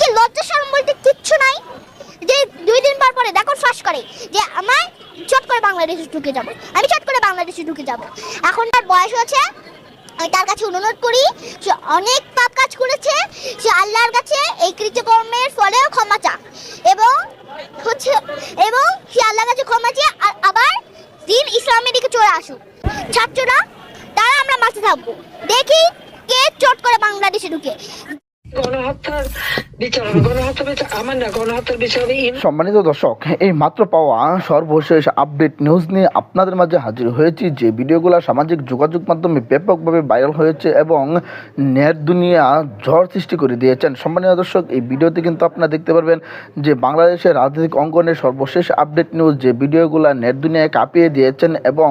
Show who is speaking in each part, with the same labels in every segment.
Speaker 1: কি লজ্জা শরম বলতে কিচ্ছু নাই। যে দুই দিন পর পরে রেকর্ড ফাঁস করে যে আমার চট করে বাংলাদেশে ঢুকে যাব। আমি চট করে বাংলাদেশে ঢুকে যাব। এখন তার বয়স হচ্ছে আমি তার কাছে অনুরোধ করি, সে অনেক পাপ কাজ করেছে, সে আল্লাহর কাছে এই কৃতকর্মের ফলেও ক্ষমা চাক। এবং হচ্ছে, এবং সে আল্লাহর কাছে ক্ষমা চেয়ে আবার দিন ইসলামের দিকে চলে আসুক। ছাত্ররা, তারা আমরা মাঠে থাকব। দেখি কে চট করে বাংলাদেশে ঢুকে।
Speaker 2: গণহত্যার
Speaker 3: সম্মানিত দর্শক, এই মাত্র পাওয়া সর্বশেষ আপডেট নিউজ নিয়ে আপনাদের মাঝে হাজির হয়েছি, যে ভিডিওগুলো সামাজিক যোগাযোগ মাধ্যমে ব্যাপকভাবে ভাইরাল হয়েছে এবং নেট দুনিয়া ঝড় সৃষ্টি করে দিয়েছেন। সম্মানিত দর্শক, এই ভিডিওতে কিন্তু আপনারা দেখতে পারবেন যে বাংলাদেশের রাজনৈতিক অঙ্গনের সর্বশেষ আপডেট নিউজ যে ভিডিওগুলো নেট দুনিয়ায় কাঁপিয়ে দিয়েছেন এবং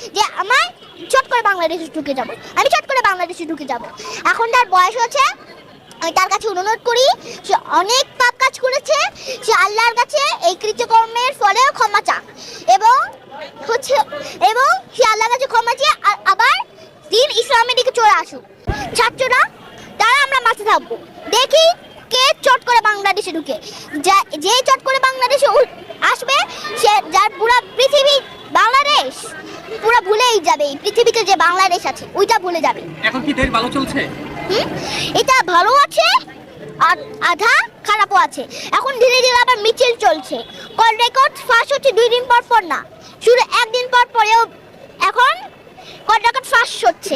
Speaker 1: যে আমার চট করে বাংলাদেশে ঢুকে যাব। আমি চট করে বাংলাদেশে ঢুকে যাব। এখন তার বয়স হচ্ছে আমি তার কাছে অনুরোধ করি, সে অনেক পাপ কাজ করেছে, সে আল্লাহর কাছে এই কৃতকর্মের ফলেও ক্ষমা চাক। এবং হচ্ছে, এবং সে আল্লাহর কাছে ক্ষমা চেয়ে আবার দিন ইসলামের দিকে চলে আসুক। ছাত্ররা, তারা আমরা মাঠে থাকব। দেখি কে চট করে বাংলাদেশে ঢুকে। যা- চট করে বাংলাদেশে উল- আসবে সে যার পুরো পৃথিবী বাংলাদেশ পুরো ভুলেই যাবে এই পৃথিবীতে যে বাংলাদেশ আছে ওইটা ভুলে যাবে।
Speaker 4: এখন কি দেশ ভালো চলছে?
Speaker 1: হুম? এটা ভালো আছে আর আধা খারাপও আছে। এখন ধীরে ধীরে আবার মিছিল চলছে। কল রেকর্ড ফাঁস হচ্ছে দুই দিন পর পর না। শুধু একদিন পর পরেও এখন কল রেকর্ড ফাঁস হচ্ছে।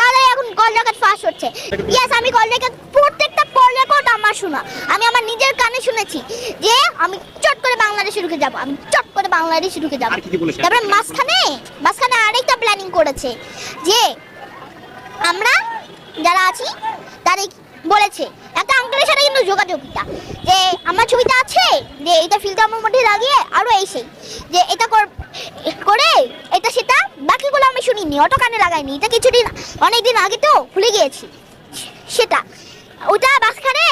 Speaker 1: তাড়াতাড়ি এখন কল রেকর্ড ফাঁস হচ্ছে। ইয়েস আমি কল রেকর্ড প্রত্যেকটা কল রেকর্ড আমার শোনা। আমি আমার নিজের কানে শুনেছি যে আমি চট করে বাংলাদেশে ঢুকে যাব আমি চট করে বাংলাদেশে ঢুকে যাব।
Speaker 4: আর কি কি বলেছে?
Speaker 1: তারপরে মাঝখানে মাঝখানে আরেকটা প্ল্যানিং করেছে যে আমরা যারা আছি তাদের বলেছে একটা আঙ্কেলের সাথে কিন্তু যোগাযোগিতা যে আমার ছবিটা আছে যে এটা ফিল্টারের মধ্যে লাগিয়ে আরও এই সেই যে এটা কর- করে এটা সেটা বাকিগুলো আমি শুনিনি অত কানে লাগাইনি এটা কিছুদিন অনেকদিন আগে তো ভুলে গিয়েছি। সেটা ওটা মাঝখানে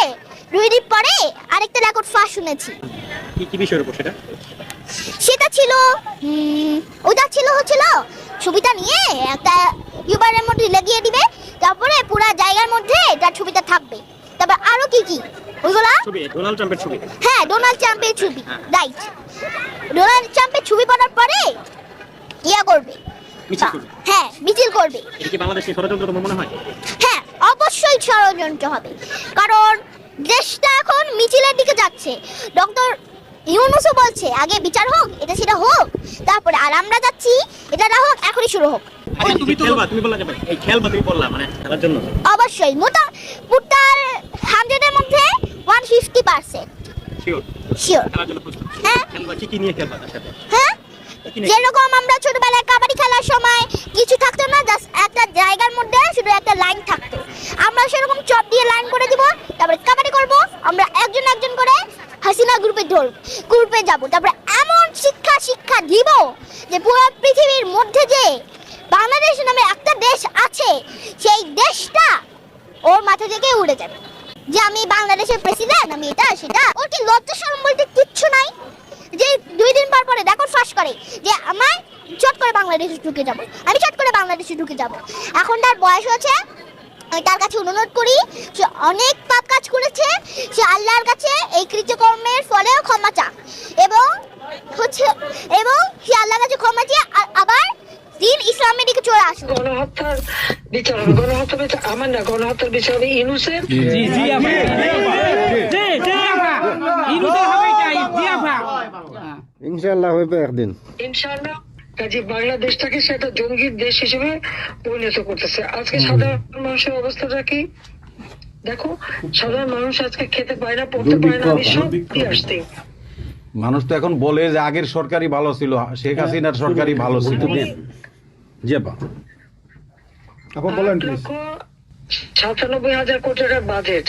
Speaker 1: দুই দিন পরে আরেকটা রেকর্ড ফার্স্ট শুনেছি।
Speaker 4: কি কি বিষয়ের উপর সেটা?
Speaker 1: সেটা ছিল ওটা ছিল হচ্ছিল ছবিটা নিয়ে একটা ইউবারের মধ্যে লাগিয়ে দিবে তারপরে পুরো জায়গার মধ্যে তার ছবিটা থাকবে। তারপর আরও কি কি? ওইগুলা
Speaker 4: ছবি ডোনাল্ড ট্রাম্পের ছবি।
Speaker 1: হ্যাঁ ডোনাল্ড ট্রাম্পের ছবি রাইট ডোনাল্ড ট্রাম্পের ছবি পড়ার পরে ইয়া করবে।
Speaker 4: মিছিল করবে।
Speaker 1: হ্যাঁ মিছিল করবে।
Speaker 4: এটা কি বাংলাদেশের ষড়যন্ত্র তোমার মনে হয়?
Speaker 1: হ্যাঁ অবশ্যই ষড়যন্ত্র হবে। কারণ দেশটা এখন মিছিলের দিকে যাচ্ছে। ডক্টর ইউনুসও বলছে আগে বিচার হোক এটা সেটা হোক। তারপরে আর আমরা যাচ্ছি এটা না হোক এখনই শুরু হোক।
Speaker 4: আরে তুমি খেলবা তুমি বললা যাবে এই খেলবা তুমি বললা মানে খেলার জন্য।
Speaker 1: অবশ্যই মোটা পুটার হান্ড্রেডের মধ্যে one fifty percent
Speaker 4: sure
Speaker 1: sure
Speaker 4: খেলার জন্য প্রস্তুত।
Speaker 1: হ্যাঁ।
Speaker 4: খেলবা কি কি নিয়ে খেলবা তার সাথে?
Speaker 1: হ্যাঁ? যেরকম আমরা ছোটবেলায় কাবাডি খেলার সময় কিছু থাকতো না জাস্ট একটা জায়গার মধ্যে শুধু একটা লাইন থাকতো। আমরা সেরকম চপ দিয়ে লাইন করে দিব, তারপরে কাবাডি করব, আমরা একজন একজন করে হাসিনা গ্রুপে ধরব গ্রুপে যাব। তারপরে এমন শিক্ষা শিক্ষা দিব যে পুরো পৃথিবীর মধ্যে যে বাংলাদেশ নামে একটা দেশ আছে, সেই দেশটা ওর মাথা থেকে উড়ে যাবে। যে আমি বাংলাদেশের প্রেসিডেন্ট আমি এটা, সেটা, ওর কি লজ্জা শরম বলতে কিচ্ছু নাই? যে দুই দিন পর পরে রেকর্ড ফাঁস করে যে আমার চট করে বাংলাদেশে ঢুকে যাব আমি চট করে বাংলাদেশে ঢুকে যাব এখন তার বয়স হচ্ছে আমি তার কাছে অনুরোধ করি সে অনেক পাপ কাজ করেছে সে আল্লাহর কাছে এই কৃতকর্মের ফলেও ক্ষমা চাক এবং হচ্ছে এবং সে আল্লাহর কাছে ক্ষমা চেয়ে আর আবার দিন ইসলামের দিকে চলে আসুক
Speaker 2: গণহত্যার বিচার হবে গণহত্যা বিচার আমার না গণহত্যার বিচার হবে ইনুসের
Speaker 5: জি জি আপা জি জি আপা ইনুদের হবে চাই জি আপা
Speaker 6: ইনশাল্লাহ হইবে একদিন।
Speaker 2: ইনশাআল্লাহ। কাজে বাংলাদেশটাকে সে একটা জঙ্গির দেশ হিসেবে পরিণত করতেছে। আজকে সাধারণ মানুষের অবস্থাটা কি? দেখো সাধারণ মানুষ আজকে খেতে পায় না পড়তে পায় না আমি সব দিয়ে আসতে
Speaker 7: মানুষ তো এখন বলে যে আগের সরকারই ভালো ছিল শেখ হাসিনার সরকারই ভালো ছিল।
Speaker 6: জি আপা। আপা বলেন
Speaker 2: সাতানব্বই হাজার কোটি টাকার বাজেট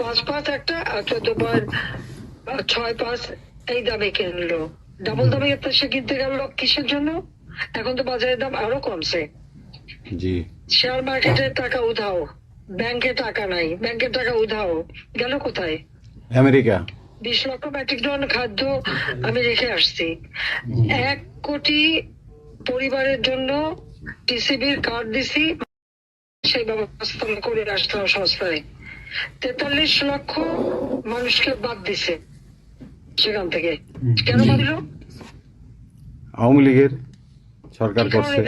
Speaker 2: পাঁচ পাঁচ একটা আর চোদ্দ পয়েন্ট ছয় পাঁচ এই দামে কিনলো ডাবল দামে সে কিনতে গেল কিসের জন্য? এখন তো বাজারের দাম আরও কমছে।
Speaker 7: জি।
Speaker 2: শেয়ার মার্কেটে টাকা উধাও। ব্যাংকে টাকা নাই। ব্যাংকের টাকা উধাও। গেল কোথায়?
Speaker 7: আমেরিকা।
Speaker 2: বিশ লক্ষ মেট্রিক টন খাদ্য আমি রেখে আসছি। এক কোটি পরিবারের জন্য টিসিবির কার্ড দিছি। সেই ব্যবস্থা করে আসলাম সংস্থায় তেতাল্লিশ লক্ষ মানুষকে বাদ দিছে সেখান থেকে। কেন বাদ দিল?
Speaker 7: আওয়ামী লীগের সরকার করছে?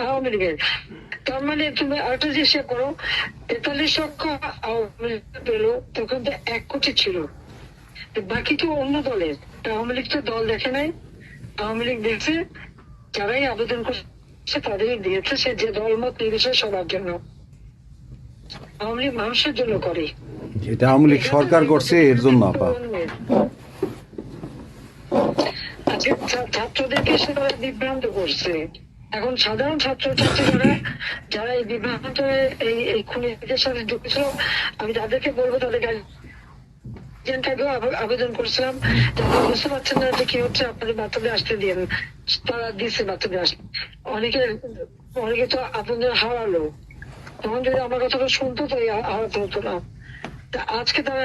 Speaker 2: আওয়ামী লীগের। তার মানে তুমি আরেকটা জিনিস করো তেতাল্লিশ লক্ষ আওয়ামী লীগ পেল তখন তো এক কোটি ছিল। বাকি তো অন্য দলের। আওয়ামী লীগ তো দল দেখে নাই। আওয়ামী লীগ দেখছে যারাই আবেদন করছে তাদেরই দিয়েছে সে যে দল মত নির্বিশেষে সবার জন্য। আওয়ামী লীগ মানুষের জন্য করে।
Speaker 7: এটা আওয়ামী লীগ সরকার করছে এর জন্য আপা।
Speaker 2: ছাত্রদেরকে সে বিভ্রান্ত করছে। এখন সাধারণ ছাত্র ছাত্রীরা যারা এই বিভ্রান্ত এই এই খুনিদের সাথে যুক্ত ছিল আমি তাদেরকে বলব তাদের আবেদন করছিলাম বুঝতে পারছেন না যে কি হচ্ছে আপনাদের বাচ্চাদের আসতে দিন তারা দিচ্ছে বাচ্চাদের আসতে অনেকে অনেকে তো আপনাদের হারালো। তখন যদি আমার কথাটা শুনতো তো আহত হতো না। আজকে তারা